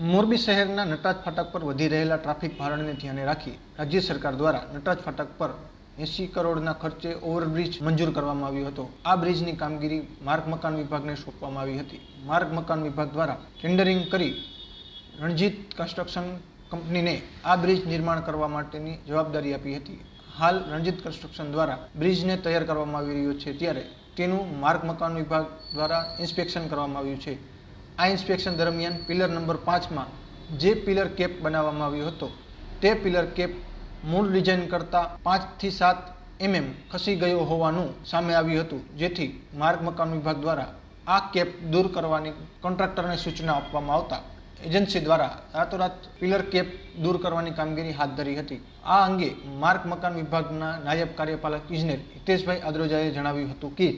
મોરબી શહેરના નટરાજ ફાટક પર વધી રહેલા ટ્રાફિક ભારણને ધ્યાને રાખી રાજ્ય સરકાર દ્વારા નટરાજ ફાટક પર એંસી કરોડના ખર્ચે ઓવરબ્રિજ મંજૂર કરવામાં આવ્યો હતો. આ બ્રિજની કામગીરી માર્ગ મકાન વિભાગને સોંપવામાં આવી હતી. માર્ગ મકાન વિભાગ દ્વારા ટેન્ડરિંગ કરી રણજીત કન્સ્ટ્રક્શન કંપનીને આ બ્રિજ નિર્માણ કરવા માટેની જવાબદારી આપી હતી. હાલ રણજીત કન્સ્ટ્રક્શન દ્વારા બ્રિજને તૈયાર કરવામાં આવી રહ્યો છે ત્યારે તેનું માર્ગ મકાન વિભાગ દ્વારા ઇન્સ્પેક્શન કરવામાં આવ્યું છે. આ ઇન્સ્પેક્શન દરમિયાન પિલર નંબર પાંચમાં જે પિલર કેપ બનાવવામાં આવ્યો હતો, તે પિલર કેપ મૂળ ડિઝાઇન કરતાં પાંચથી સાત એમએમ ખસી ગયો હોવાનું સામે આવ્યું હતું, જેથી માર્ગ મકાન વિભાગ દ્વારા આ કેપ દૂર કરવાની કોન્ટ્રાક્ટરને સૂચના આપવામાં આવતા એજન્સી દ્વારા રાતોરાત પિલર કેપ દૂર કરવાની કામગીરી હાથ ધરી હતી. આ અંગે માર્ગ મકાન વિભાગના નાયબ કાર્યપાલક ઇજનેર હિતેશભાઈ આદ્રોજાએ જણાવ્યું હતું કે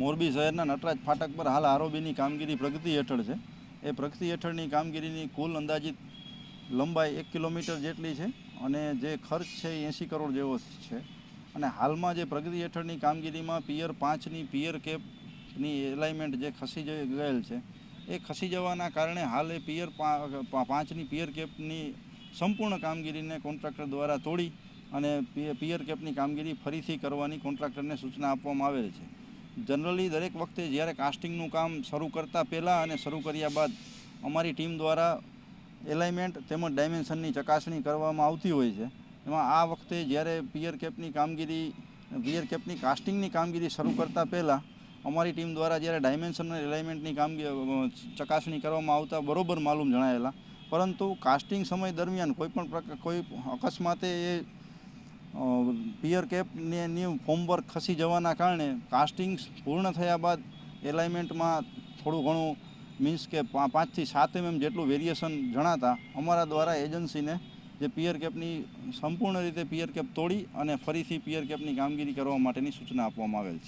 મોરબી શહેરના નટરાજ ફાટક પર હાલ આરોબીની કામગીરી પ્રગતિ હેઠળ છે. એ પ્રગતિ હેઠળની કામગીરીની કુલ અંદાજિત લંબાઈ એક કિલોમીટર જેટલી છે અને જે ખર્ચ છે એ એંસી કરોડ જેવો છે. અને હાલમાં જે પ્રગતિ હેઠળની કામગીરીમાં પિયર પાંચની પિયર કેપની એલાઇમેન્ટ જે ખસી ગયેલ છે, એ ખસી જવાના કારણે હાલ એ પિયર પાંચની પિયર કેપની સંપૂર્ણ કામગીરીને કોન્ટ્રાક્ટર દ્વારા તોડી અને પિયર કેપની કામગીરી ફરીથી કરવાની કોન્ટ્રાક્ટરને સૂચના આપવામાં આવેલ છે. જનરલી દરેક વખતે જ્યારે કાસ્ટિંગનું કામ શરૂ કરતાં પહેલાં અને શરૂ કર્યા બાદ અમારી ટીમ દ્વારા એલાઇમેન્ટ તેમજ ડાયમેન્શનની ચકાસણી કરવામાં આવતી હોય છે. એમાં આ વખતે જ્યારે પિયર કેપની કામગીરી, પિયર કેપની કાસ્ટિંગની કામગીરી શરૂ કરતાં પહેલાં અમારી ટીમ દ્વારા જ્યારે ડાયમેન્શન અને એલાઇમેન્ટની કામગીરી ચકાસણી કરવામાં આવતા બરોબર માલુમ જણાયેલા. પરંતુ કાસ્ટિંગ સમય દરમિયાન કોઈ પણ પ્રકાર કોઈ અકસ્માતે એ પિયર કેપને ની ફોર્મવર્ક ખસી જવાના કારણે કાસ્ટિંગ પૂર્ણ થયા બાદ એલાઇમેન્ટમાં થોડું ઘણું મીન્સ કે પાંચથી સાત એમએમ જેટલું વેરિએશન જણાતા અમારા દ્વારા એજન્સીને જે પિયર કેપની સંપૂર્ણ રીતે પિયર કેપ તોડી અને ફરીથી પિયર કેપની કામગીરી કરવા માટેની સૂચના આપવામાં આવેલ છે.